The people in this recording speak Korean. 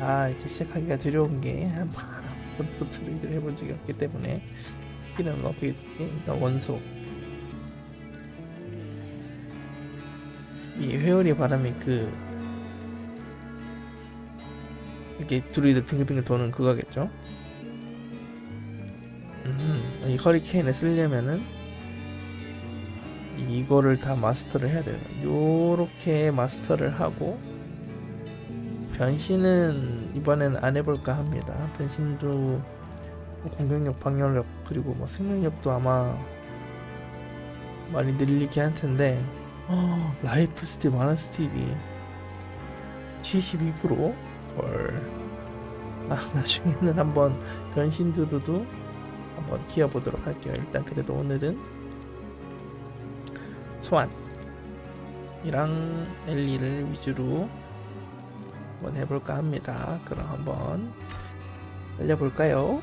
아 이제 시작하기가 두려운 게 한번 번도 트레이드를 해본 적이 없기 때문에 이는 어떻게? 일단 원소 이 회오리 바람이 그 이렇게 드루이드 빙글빙글 도는 그거겠죠? 음, 이 허리케인을 쓰려면은 이거를 다 마스터를 해야 돼요. 요렇게 마스터를 하고 변신은 이번엔 안 해볼까 합니다. 변신도 뭐 공격력, 방열력 그리고 뭐 생명력도 아마 많이 늘리긴 할 텐데 어, 라이프 스텝, 마나 스텝이 72% 헐. 아 나중에는 한번 변신 두두도 한번 키워보도록 할게요. 일단 그래도 오늘은 소환이랑 엘리를 위주로 한번 해볼까 합니다. 그럼 한번 달려볼까요?